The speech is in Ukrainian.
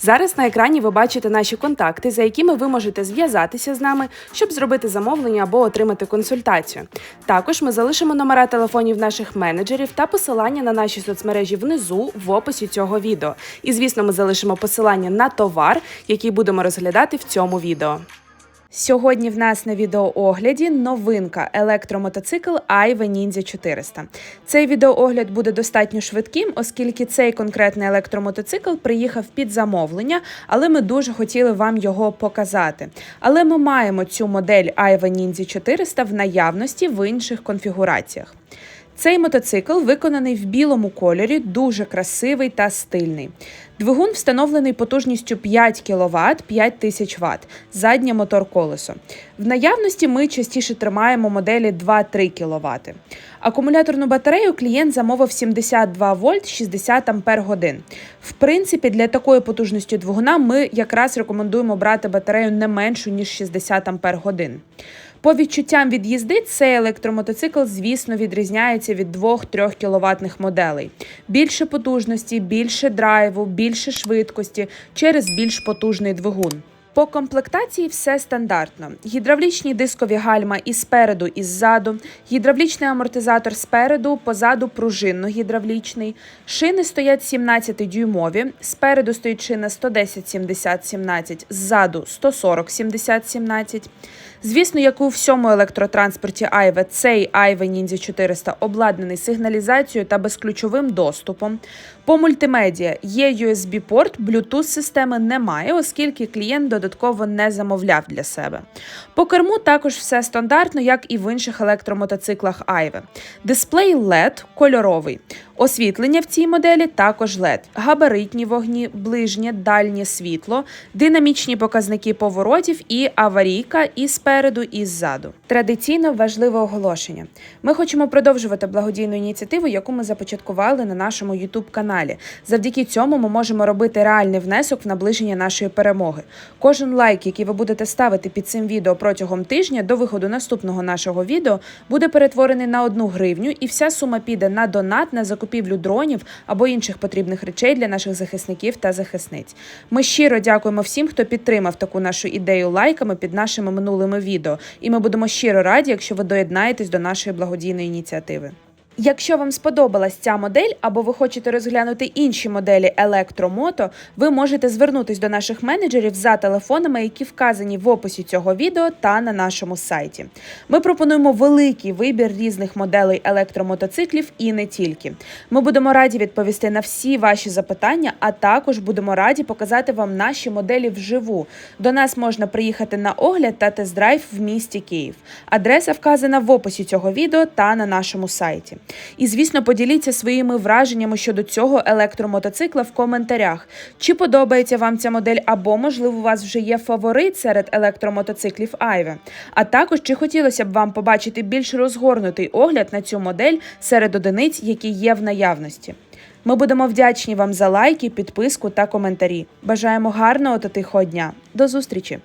Зараз на екрані ви бачите наші контакти, за якими ви можете зв'язатися з нами, щоб зробити замовлення або отримати консультацію. Також ми залишимо номера телефонів наших менеджерів та посилання на наші соцмережі внизу в описі цього відео. І звісно, ми залишимо посилання на товар, який будемо розглядати в цьому відео. Сьогодні в нас на відеоогляді новинка електромотоцикл Aiva Ninja 400. Цей відеоогляд буде достатньо швидким, оскільки цей конкретний електромотоцикл приїхав під замовлення, але ми дуже хотіли вам його показати. Але ми маємо цю модель Aiva Ninja 400 в наявності в інших конфігураціях. Цей мотоцикл виконаний в білому кольорі, дуже красивий та стильний. Двигун встановлений потужністю 5 кВт 5000 Вт, заднє мотор колесо. В наявності ми частіше тримаємо моделі 2-3 кВт. Акумуляторну батарею клієнт замовив 72 вольт 60 ампер годин. В принципі, для такої потужності двигуна ми якраз рекомендуємо брати батарею не меншу ніж 60 ампер годин. По відчуттям від їзди цей електромотоцикл, звісно, відрізняється від 2-3 кіловатних моделей. Більше потужності, більше драйву, більше швидкості через більш потужний двигун. По комплектації все стандартно: гідравлічні дискові гальма і спереду, і ззаду, гідравлічний амортизатор спереду, позаду пружинно-гідравлічний. Шини стоять 17-дюймові, спереду стоїть шина 110-70-17, ззаду 140-70-17. Звісно, як у всьому електротранспорті Айве, цей Айве Ninja 400 обладнаний сигналізацією та безключовим доступом. По мультимедіа є USB-порт, Bluetooth-системи немає, оскільки клієнт додатково не замовляв для себе. По керму також все стандартно, як і в інших електромотоциклах Айве. Дисплей LED кольоровий. Освітлення в цій моделі також LED, габаритні вогні, ближнє, дальнє світло, динамічні показники поворотів і аварійка і спереду, і ззаду. Традиційно важливе оголошення. Ми хочемо продовжувати благодійну ініціативу, яку ми започаткували на нашому youtube каналі. Завдяки цьому ми можемо робити реальний внесок в наближення нашої перемоги. Кожен лайк, який ви будете ставити під цим відео протягом тижня до виходу наступного нашого відео, буде перетворений на одну гривню, і вся сума піде на донат на закупівлю дронів або інших потрібних речей для наших захисників та захисниць. Ми щиро дякуємо всім, хто підтримав таку нашу ідею лайками під нашими минулими відео. І ми будемо щиро раді, якщо ви доєднаєтесь до нашої благодійної ініціативи. Якщо вам сподобалась ця модель, або ви хочете розглянути інші моделі електромото, ви можете звернутись до наших менеджерів за телефонами, які вказані в описі цього відео та на нашому сайті. Ми пропонуємо великий вибір різних моделей електромотоциклів і не тільки. Ми будемо раді відповісти на всі ваші запитання, а також будемо раді показати вам наші моделі вживу. До нас можна приїхати на огляд та тест-драйв в місті Київ. Адреса вказана в описі цього відео та на нашому сайті. І, звісно, поділіться своїми враженнями щодо цього електромотоцикла в коментарях. Чи подобається вам ця модель, або, можливо, у вас вже є фаворит серед електромотоциклів Айве. А також чи хотілося б вам побачити більш розгорнутий огляд на цю модель серед одиниць, які є в наявності. Ми будемо вдячні вам за лайки, підписку та коментарі. Бажаємо гарного та тихого дня. До зустрічі!